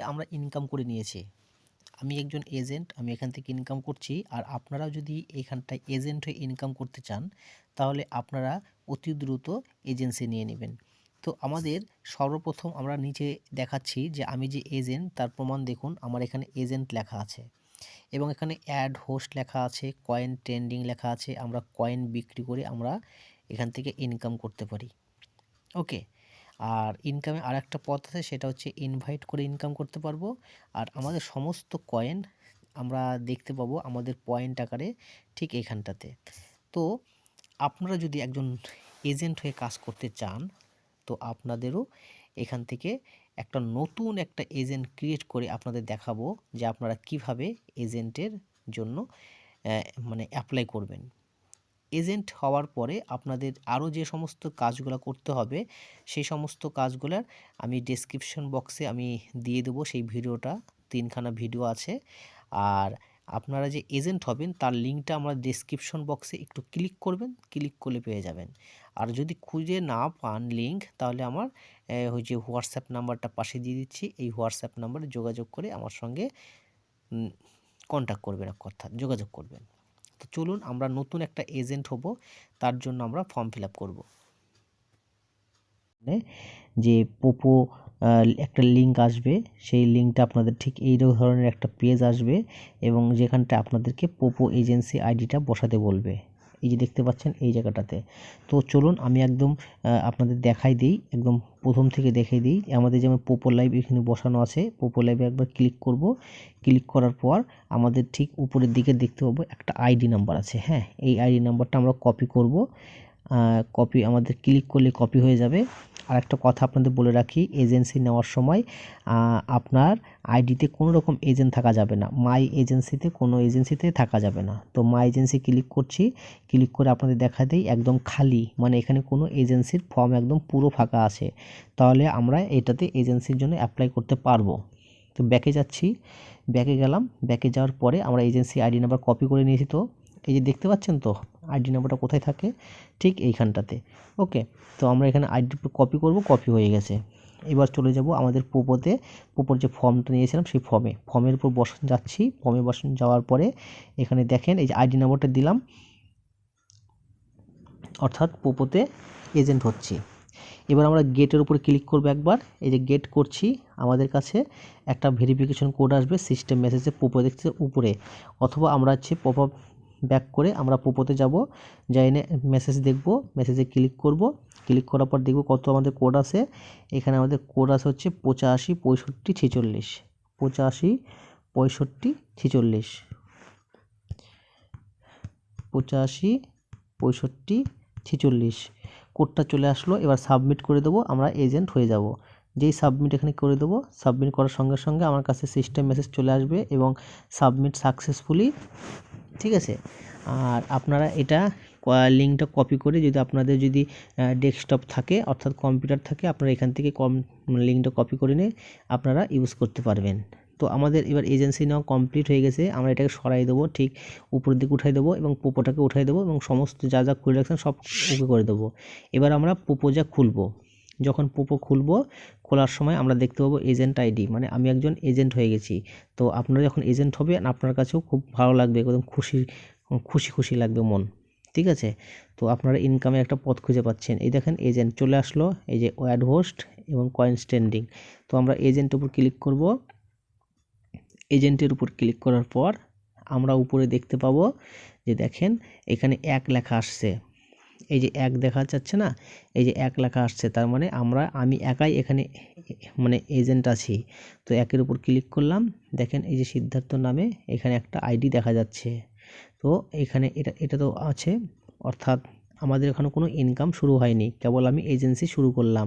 আমরা ইনকাম করে নিয়েছি। আমি একজন এজেন্ট আমি এখান থেকে ইনকাম করছি। আর আপনারাও যদি এখানটায় এজেন্ট হয়ে ইনকাম করতে চান, তাহলে আপনারা অতি দ্রুত এজেন্সি নিয়ে নেবেন। তো আমাদের সর্বপ্রথম আমরা নিচে দেখাচ্ছি যে আমি যে এজেন্ট তার প্রমাণ দেখুন, আমার এখানে এজেন্ট লেখা আছে। এবং এখানে অ্যাড হোস্ট লেখা আছে কয়েন ট্রেন্ডিং লেখা আছে, আমরা কয়েন বিক্রি করে আমরা এখান থেকে ইনকাম করতে পারি। ওকে আর ইনকামে আর একটা পথ আছে, সেটা হচ্ছে ইনভাইট করে ইনকাম করতে পারব। আর আমাদের সমস্ত কয়েন আমরা দেখতে পাবো আমাদের পয়েন্ট আকারে ঠিক এখানটাতে। তো আপনারা যদি একজন এজেন্ট হয়ে কাজ করতে চান, তো আপনাদেরও এখান থেকে একটা নতুন একটা এজেন্ট ক্রিয়েট করে আপনাদের দেখাবো যে আপনারা কীভাবে এজেন্টের জন্য মানে অ্যাপ্লাই করবেন। এজেন্ট হওয়ার পরে আপনাদের আরও যে সমস্ত কাজগুলো করতে হবে, সেই সমস্ত কাজগুলোর আমি ডেসক্রিপশন বক্সে আমি দিয়ে দেবো, সেই ভিডিওটা, তিনখানা ভিডিও আছে। আর আপনারা যে এজেন্ট হবেন, তার লিঙ্কটা আমরা ডেসক্রিপশন বক্সে একটু ক্লিক করবেন ক্লিক করলে পেয়ে যাবেন। আর যদি খুঁজে না পান লিঙ্ক তাহলে আমার ওই যে হোয়াটসঅ্যাপ নাম্বারটা পাশে দিয়ে দিচ্ছি, এই হোয়াটসঅ্যাপ নাম্বারে যোগাযোগ করে আমার সঙ্গে কন্ট্যাক্ট করবেন এক অর্থাৎ যোগাযোগ করবেন। তো চলুন আমরা নতুন একটা এজেন্ট হব, তার জন্য আমরা ফর্ম ফিল আপ করব। যে পোপো একটা লিঙ্ক আসবে, সেই লিঙ্কটা আপনাদের ঠিক এই ধরনের একটা পেজ আসবে এবং যেখানটা আপনাদেরকে পোপো এজেন্সি আইডিটা বসাতে বলবে। এই যে দেখতে পাচ্ছেন এই জায়গাটাতে। তো চলুন আমি একদম আপনাদের দেখাই দিই, একদম প্রথম থেকে দেখাই দিই। আমাদের যেমন পোপো লাইভ এখানে বসানো আছে পোপো লাইভে একবার ক্লিক করব। ক্লিক করার পর আমাদের ঠিক উপরের দিকে দেখতে পাবো একটা আইডি নাম্বার আছে হ্যাঁ? এই আইডি নাম্বারটা আমরা কপি করব। কপি আমাদের ক্লিক করলে কপি হয়ে যাবে। আর একটা কথা আপনাদের বলে রাখি এজেন্সি নেওয়ার সময় আপনার আইডিতে কোনো রকম এজেন্ট থাকা যাবে না। মাই এজেন্সিতে কোনো এজেন্সিতে থাকা যাবে না। তো মাই এজেন্সি ক্লিক করছি ক্লিক করে আপনাদের দেখা দেই একদম খালি মানে এখানে কোনো এজেন্সির ফর্ম একদম পুরো ফাঁকা আছে। তাহলে আমরা এটাতে এজেন্সির জন্য অ্যাপ্লাই করতে পারব। তো ব্যাকে যাচ্ছি ব্যাকে গেলাম ব্যাকে যাওয়ার পরে আমরা এজেন্সি আইডি নাম্বার কপি করে নিয়েছি তো। এই যে দেখতে পাচ্ছেন তো? আইডি নাম্বারটা কোথায় থাকে? ঠিক এইখানটাতে। ওকে তো আমরা এখানে আইডি কপি করব কপি হয়ে গেছে। এবার চলে যাব আমাদের পোপোতে। পোপোর যে ফর্মটা নিয়েছিলাম সেই ফর্মে ফর্মের উপর বসান যাচ্ছি। ফর্মে বসান যাওয়ার পরে এখানে দেখেন, এই যে আইডি নাম্বারটা দিলাম। অর্থাৎ পোপোতে এজেন্ট হচ্ছি। এবার আমরা গেটের উপর ক্লিক করব একবার। এই যে গেট করছি, আমাদের কাছে একটা ভেরিফিকেশন কোড আসবে। সিস্টেম মেসেজে পোপো দেখছে উপরে। অথবা আমরা হচ্ছে পপ আপ ব্যাক করে আমরা পোপোতে যাব। যাই মেসেজ দেখব মেসেজে ক্লিক করব। ক্লিক করার পর দেখব কত আমাদের কোড আছে। এখানে আমাদের কোড আছে হচ্ছে পঁচাশি, পঁয়ষট্টি, ছেচল্লিশ। পঁচাশি, পঁয়ষট্টি, ছেচল্লিশ। পঁচাশি, পঁয়ষট্টি, ছেচল্লিশ। কোডটা চলে আসলো, এবার সাবমিট করে দেবো, আমরা এজেন্ট হয়ে যাব। যেই সাবমিট এখানে করে দেবো সাবমিট করার সঙ্গে সঙ্গে আমার কাছে সিস্টেম মেসেজ চলে আসবে এবং সাবমিট সাকসেসফুলি ঠিক আছে? আর আপনারা এটা লিঙ্কটা কপি করে যদি আপনাদের যদি ডেস্কটপ থাকে, অর্থাৎ কম্পিউটার থাকে, আপনারা এখান থেকে কম লিঙ্কটা কপি করে নিয়ে আপনারা ইউজ করতে পারবেন। তো আমাদের এবার এজেন্সি নেওয়া কমপ্লিট হয়ে গেছে, আমরা এটাকে সরাই দেবো, ঠিক উপরের দিকে উঠাই দেবো এবং পোপোটাকে উঠাই দেবো এবং সমস্ত যা যা খুলে রাখছেন সব ওকে করে দেবো। এবার আমরা পোপো যা খুলবো যখন পোপো খুলবো, খোলার সময় আমরা দেখতে পাবো এজেন্ট আইডি মানে আমি একজন এজেন্ট হয়ে গেছি। তো আপনারা যখন এজেন্ট হবেন, আপনার কাছেও খুব ভালো লাগবে, একদম খুশি খুশি খুশি লাগবে মন, ঠিক আছে? তো আপনারা ইনকামের একটা পথ খুঁজে পাচ্ছেন। এই দেখেন, এজেন্ট চলে আসলো, এই যে ওয়াড হোস্ট এবং কয়েন স্ট্যান্ডিং তো আমরা এজেন্টের উপর ক্লিক করব। এজেন্টের উপর ক্লিক করার পর আমরা উপরে দেখতে পাবো যে দেখেন, এখানে এক লেখা আসছে। এই যে এক দেখা যাচ্ছে না, এই যে এক লেখা আসছে, তার মানে আমরা, আমি একাই এখানে মানে এজেন্ট আছি। তো একের উপর ক্লিক করলাম, দেখেন এই যে সিদ্ধার্থ নামে এখানে একটা আইডি দেখা যাচ্ছে। তো এখানে এটা এটা তো আছে, অর্থাৎ আমাদের এখানে কোনো ইনকাম শুরু হয়নি, কেবল আমি এজেন্সি শুরু করলাম।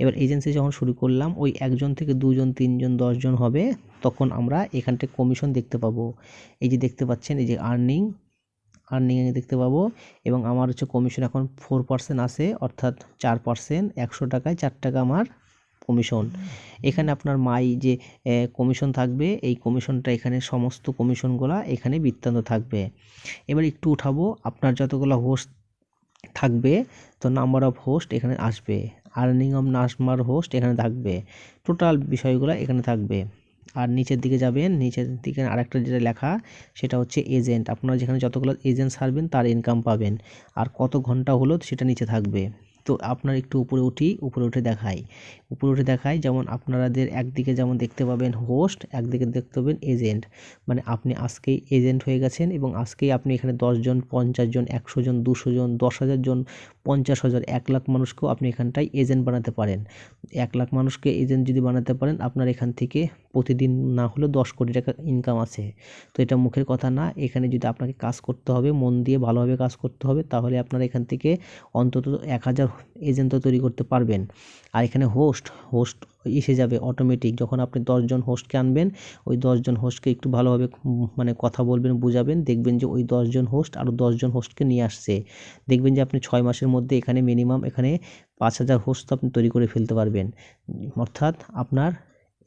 এবার এজেন্সি যখন শুরু করলাম, ওই একজন থেকে দুজন, তিনজন, দশজন হবে, তখন আমরা এখানটায় কমিশন দেখতে পাবো। এই যে দেখতে পাচ্ছেন, এই যে আর্নিং আর্নিং দেখতে পাবো। এবং আমার হচ্ছে কমিশন এখন ফোর পার্সেন্ট আছে, অর্থাৎ চার পার্সেন্ট একশো টাকায় চার টাকা আমার কমিশন এখানে আপনার মাই যে কমিশন থাকবে, এই কমিশনটা এখানে সমস্ত কমিশনগুলা এখানে বৃত্তান্ত থাকবে। এবার একটু উঠাবো, আপনার যতগুলো হোস্ট থাকবে, তো নাম্বার অফ হোস্ট এখানে আসবে আর্নিং অফ নাম্বার হোস্ট এখানে থাকবে টোটাল বিষয়গুলো এখানে থাকবে। আর নিচের দিকে যাবেন, নিচের দিকে আরেকটা যেটা লেখা, সেটা হচ্ছে এজেন্ট আপনারা যেখানে যতগুলো এজেন্ট সারবেন তার ইনকাম পাবেন। আর কত ঘণ্টা হলো, সেটা নিচে থাকবে। তো আপনার একটু উপরে উঠি, উপরে উঠে দেখাই। উপরে উঠে দেখাই, যেমন আপনাদের একদিকে যেমন দেখতে পাবেন হোস্ট একদিকে দেখতে পাবেন এজেন্ট মানে আপনি আজকেই এজেন্ট হয়ে গেছেন এবং আজকেই আপনি এখানে দশজন পঞ্চাশ জন, একশো জন, দুশো জন, দশ হাজার জন পঞ্চাশ হাজার, এক লাখ মানুষকেও আপনি এখানটায় এজেন্ট বানাতে পারেন। এক লাখ মানুষকে এজেন্ট যদি বানাতে পারেন, আপনার এখান থেকে প্রতিদিন না হলেও দশ কোটি টাকা ইনকাম আছে। তো এটা মুখের কথা না, এখানে যদি আপনাকে কাজ করতে হবে, মন দিয়ে ভালোভাবে কাজ করতে হবে, তাহলে আপনার এখান থেকে অন্তত এক হাজার এজেন্ট তৈরি করতে পারবেন। আর এখানে হোস্ট হোস্ট এসে যাবে অটোমেটিক যখন আপনি দশজন হোস্টকে আনবেন, ওই দশজন হোস্টকে একটু ভালোভাবে মানে কথা বলবেন, বোঝাবেন। দেখবেন যে ওই দশজন হোস্ট আরও দশজন হোস্টকে নিয়ে আসছে। দেখবেন যে আপনি ছয় মাসের মধ্যে এখানে মিনিমাম এখানে পাঁচ হাজার হোস্ট আপনি তৈরি করে ফেলতে পারবেন। অর্থাৎ আপনার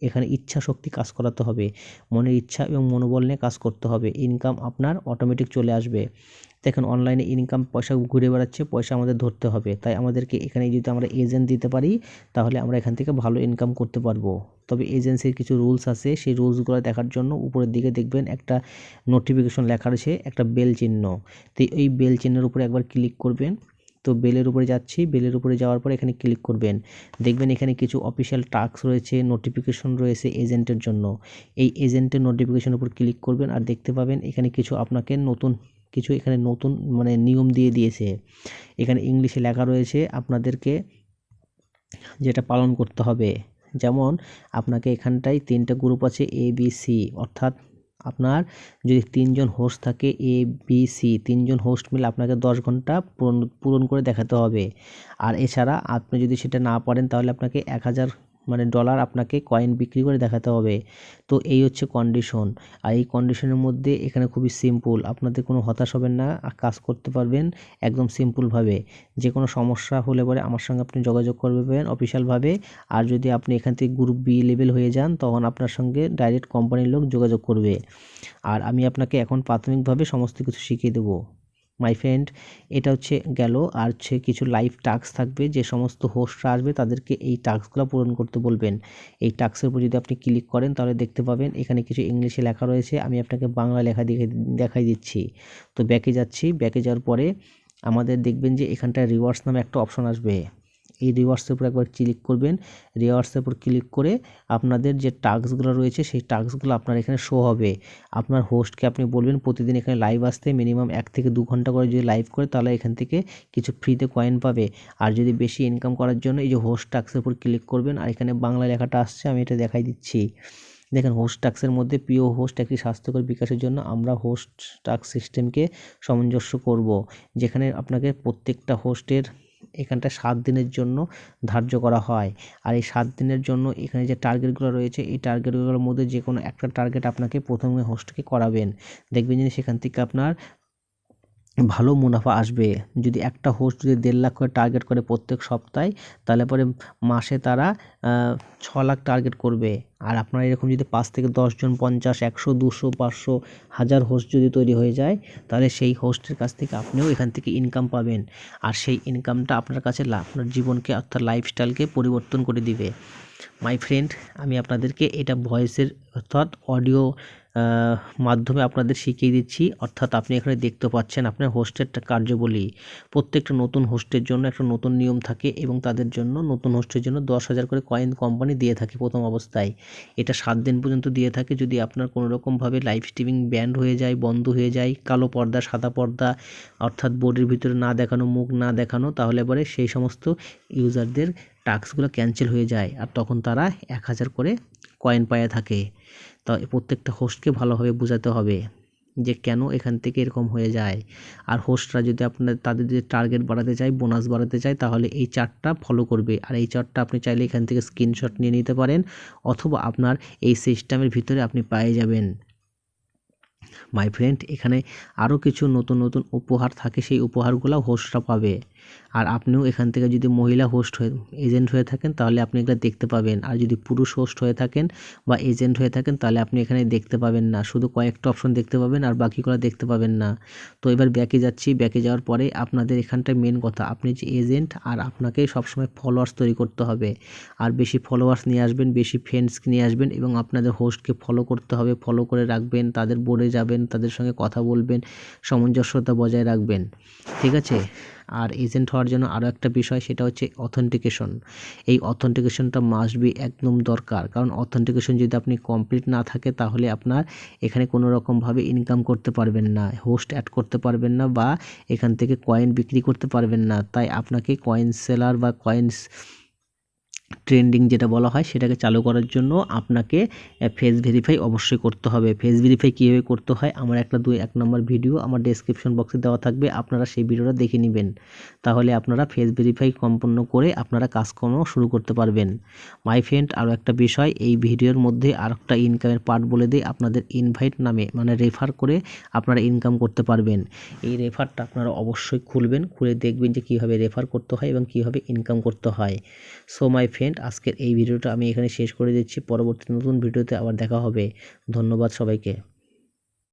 এখানে ইচ্ছা শক্তি কাজ করাতে হবে। মনের ইচ্ছা এবং মনোবল নিয়ে কাজ করতে হবে। ইনকাম আপনার অটোমেটিক চলে আসবে। দেখেন অনলাইনে ইনকাম পয়সা ঘুরে বেড়াচ্ছে, পয়সা আমাদের ধরতে হবে। তাই আমাদেরকে এখানে যদি আমরা এজেন্ট দিতে পারি, তাহলে আমরা এখান থেকে ভালো ইনকাম করতে পারব। তবে এজেন্সির কিছু রুলস আছে। সেই রুলসগুলো দেখার জন্য উপরের দিকে দেখবেন একটা নোটিফিকেশন লেখা রয়েছে, একটা বেল চিহ্ন। তো এই বেল চিহ্নের উপরে একবার ক্লিক করবেন। তো বেলের উপরে যাচ্ছি, বেলের উপরে যাওয়ার পর এখানে ক্লিক করবেন। দেখবেন এখানে কিছু অফিসিয়াল টাস্ক রয়েছে নোটিফিকেশন রয়েছে এজেন্টের জন্য। এই এজেন্টের নোটিফিকেশন উপর ক্লিক করবেন আর দেখতে পাবেন এখানে কিছু আপনাকে নতুন, কিছু এখানে নতুন মানে নিয়ম দিয়ে দিয়েছে। এখানে ইংলিশে লেখা রয়েছে আপনাদেরকে যেটা পালন করতে হবে। যেমন, আপনাকে এখানটায় তিনটা গ্রুপ আছে এ বি সি অর্থাৎ আপনার যদি তিনজন হোস্ট থাকে এ বি সি তিনজন হোস্ট মিলে আপনাকে দশ ঘণ্টা পূরণ পূরণ করে দেখাতে হবে। আর এছাড়া আপনি যদি সেটা না পারেন তাহলে আপনাকে এক হাজার মানে ডলার আপনাকে কয়েন বিক্রি করে দেখাতে হবে। তো এই হচ্ছে কন্ডিশন আর এই কন্ডিশনের মধ্যে এখানে খুবই সিম্পল আপনাদের কোনো হতাশ হবেন না কাজ করতে পারবেন একদম সিম্পলভাবে যে কোনো সমস্যা হলে পরে আমার সঙ্গে আপনি যোগাযোগ করবেন অফিসিয়ালভাবে আর যদি আপনি এখান থেকে গ্রুপ বি লেভেল হয়ে যান, তখন আপনার সঙ্গে ডাইরেক্ট কোম্পানির লোক যোগাযোগ করবে। আর আমি আপনাকে এখন প্রাথমিকভাবে সমস্ত কিছু শিখিয়ে দেবো। মাই ফ্রেন্ড এটা হচ্ছে গেল। আর হচ্ছে কিছু লাইভ টাস্ক থাকবে, যে সমস্ত হোস্টরা আসবে, তাদেরকে এই টাস্কগুলো পূরণ করতে বলবেন। এই টাস্কের উপর যদি আপনি ক্লিক করেন, তাহলে দেখতে পাবেন এখানে কিছু ইংলিশে লেখা রয়েছে। আমি আপনাকে বাংলা লেখা দেখে, দেখাই দিচ্ছি। তো ব্যাকে যাচ্ছি। ব্যাকে যাওয়ার পরে আমাদের দেখবেন যে এখানটায় রিওয়ার্ডস নামে একটা অপশন আসবে। এই রিওয়ার্ডসের উপর একবার ক্লিক করবেন। রিওয়ার্ডসের উপর ক্লিক করে আপনাদের যে টাস্কগুলো রয়েছে, সেই টাস্কগুলো আপনার এখানে শো হবে। আপনার হোস্টকে আপনি বলবেন, প্রতিদিন এখানে লাইভ আসতে মিনিমাম এক থেকে দু ঘণ্টা করে যদি লাইভ করে, তাহলে এখান থেকে কিছু ফ্রিতে কয়েন পাবে। আর যদি বেশি ইনকাম করার জন্য এই যে হোস্ট টাস্কের উপর ক্লিক করবেন, আর এখানে বাংলা লেখাটা আসছে, আমি এটা দেখাই দিচ্ছি। দেখেন হোস্ট টাস্কের মধ্যে প্রিয় হোস্ট একটি স্বাস্থ্যকর বিকাশের জন্য আমরা হোস্ট টাস্ক সিস্টেমকে সামঞ্জস্য করব। যেখানে আপনাকে প্রত্যেকটা হোস্টের এখানটা সাত দিনের জন্য ধার্য করা হয়। আর এই সাত দিনের জন্য এখানে যে টার্গেটগুলো রয়েছে, এই টার্গেটগুলোর মধ্যে যে কোনো একটা টার্গেট আপনাকে প্রথমে হোস্টকে করাবেন। দেখবেন যে সেখান থেকে আপনার ভালো মুনাফা আসবে। যদি একটা হোস্ট যদি দেড় লাখ করে টার্গেট করে প্রত্যেক সপ্তাহে, তাহলে পরে মাসে তারা ছ লাখ টার্গেট করবে। আর আপনারা এরকম যদি পাঁচ থেকে দশজন পঞ্চাশ, একশো, দুশো, পাঁচশো, হাজার হোস্ট যদি তৈরি হয়ে যায়, তাহলে সেই হোস্টের কাছ থেকে আপনিও এখান থেকে ইনকাম পাবেন। আর সেই ইনকামটা আপনার কাছে আপনার জীবনকে, অর্থাৎ লাইফস্টাইলকে পরিবর্তন করে দিবে। মাই ফ্রেন্ড আমি আপনাদেরকে এটা ভয়েসের অর্থাৎ অডিও মাধ্যমে আপনাদের শিখিয়ে দিচ্ছি। অর্থাৎ আপনি এখানে দেখতে পাচ্ছেন আপনার হোস্টের কার্যবলী। প্রত্যেকটা নতুন হোস্টের জন্য একটা নতুন নিয়ম থাকে এবং তাদের জন্য নতুন হোস্টের জন্য দশ হাজার করে কয়েন কোম্পানি দিয়ে থাকে প্রথম অবস্থায়। এটা সাত দিন পর্যন্ত দিয়ে থাকে। যদি আপনার কোনো রকমভাবে লাইভ স্ট্রিমিং ব্যান্ড হয়ে যায়, বন্ধ হয়ে যায়, কালো পর্দা, সাদা পর্দা, অর্থাৎ বোর্ডের ভিতরে না দেখানো, মুখ না দেখানো, তাহলে পরে সেই সমস্ত ইউজারদের টাস্কগুলো ক্যান্সেল হয়ে যায়। আর তখন তারা এক হাজার করে কয়েন পায়ে থাকে। তা প্রত্যেকটা হোস্টকে ভালোভাবে বোঝাতে হবে। যে কেন এখান থেকে এরকম হয়ে যায়। আর হোস্টরা যদি আপনার, তাদের যদি টার্গেট বাড়াতে চায় বোনাস বাড়াতে চায়, তাহলে এই চার্টটা ফলো করবে। আর এই চার্টটা আপনি চাইলে এখান থেকে স্ক্রিনশট নিয়ে নিতে পারেন, অথবা আপনার এই সিস্টেমের ভিতরে আপনি পেয়ে যাবেন। মাই ফ্রেন্ড এখানে আরও কিছু নতুন নতুন উপহার থাকে, সেই উপহারগুলো হোস্টরা পাবে। আর আপনিও এখান থেকে যদি মহিলা হোস্ট হয়ে এজেন্ট হয়ে থাকেন, তাহলে আপনি এগুলো দেখতে পাবেন। আর যদি পুরুষ হোস্ট হয়ে থাকেন বা এজেন্ট হয়ে থাকেন, তাহলে আপনি এখানে দেখতে পাবেন না। শুধু কয়েকটা অপশন দেখতে পাবেন আর বাকিগুলো দেখতে পাবেন না। তো এবার ব্যাকে যাচ্ছি। ব্যাকে যাওয়ার পরে আপনাদের এখানটায় মেন কথা, আপনি যে এজেন্ট আর আপনাকে সবসময় ফলোয়ার্স তৈরি করতে হবে। আর বেশি ফলোয়ার্স নিয়ে আসবেন, বেশি ফ্রেন্ডস নিয়ে আসবেন এবং আপনাদের হোস্টকে ফলো করতে হবে ফলো করে রাখবেন, তাদের বোর্ডে যাবেন, তাদের সঙ্গে কথা বলবেন, সামঞ্জস্যতা বজায় রাখবেন। ঠিক আছে? আর এজেন্ট হওয়ার জন্য আরও একটা বিষয়, সেটা হচ্ছে অথেন্টিকেশন এই অথেন্টিকেশনটা মাস্ট বি একদম দরকার। কারণ অথেন্টিকেশন যদি আপনি কমপ্লিট না থাকে, তাহলে আপনার এখানে কোনো রকমভাবে ইনকাম করতে পারবেন না হোস্ট অ্যাড করতে পারবেন না বা এখান থেকে কয়েন বিক্রি করতে পারবেন না। তাই আপনাকে কয়েন সেলার বা কয়েন্স ট্রেন্ডিং যেটা বলা হয় সেটাকে চালু করার জন্য আপনাকে ফেস ভেরিফাই অবশ্যই করতে হবে। ফেস ভেরিফাই কীভাবে করতে হয় আমার একটা দুই, এক নম্বর ভিডিও আমার ডেসক্রিপশন বক্সে দেওয়া থাকবে, আপনারা সেই ভিডিওটা দেখে নেবেন। তাহলে আপনারা ফেস ভেরিফাই সম্পন্ন করে আপনারা কাজকর্ম শুরু করতে পারবেন। মাই ফ্রেন্ড, আরও একটা বিষয়, এই ভিডিওর মধ্যে আর একটা ইনকামের পার্ট বলে দিই আপনাদের ইনভাইট নামে মানে রেফার করে আপনারা ইনকাম করতে পারবেন। এই রেফারটা আপনারা অবশ্যই খুলবেন, খুলে দেখবেন যে কীভাবে রেফার করতে হয় এবং কীভাবে ইনকাম করতে হয়। সো মাই ফ্রেন্ড আজকের এই ভিডিওটা আমি এখানে শেষ করে দিচ্ছি। পরবর্তী নতুন ভিডিওতে আবার দেখা হবে। ধন্যবাদ সবাইকে।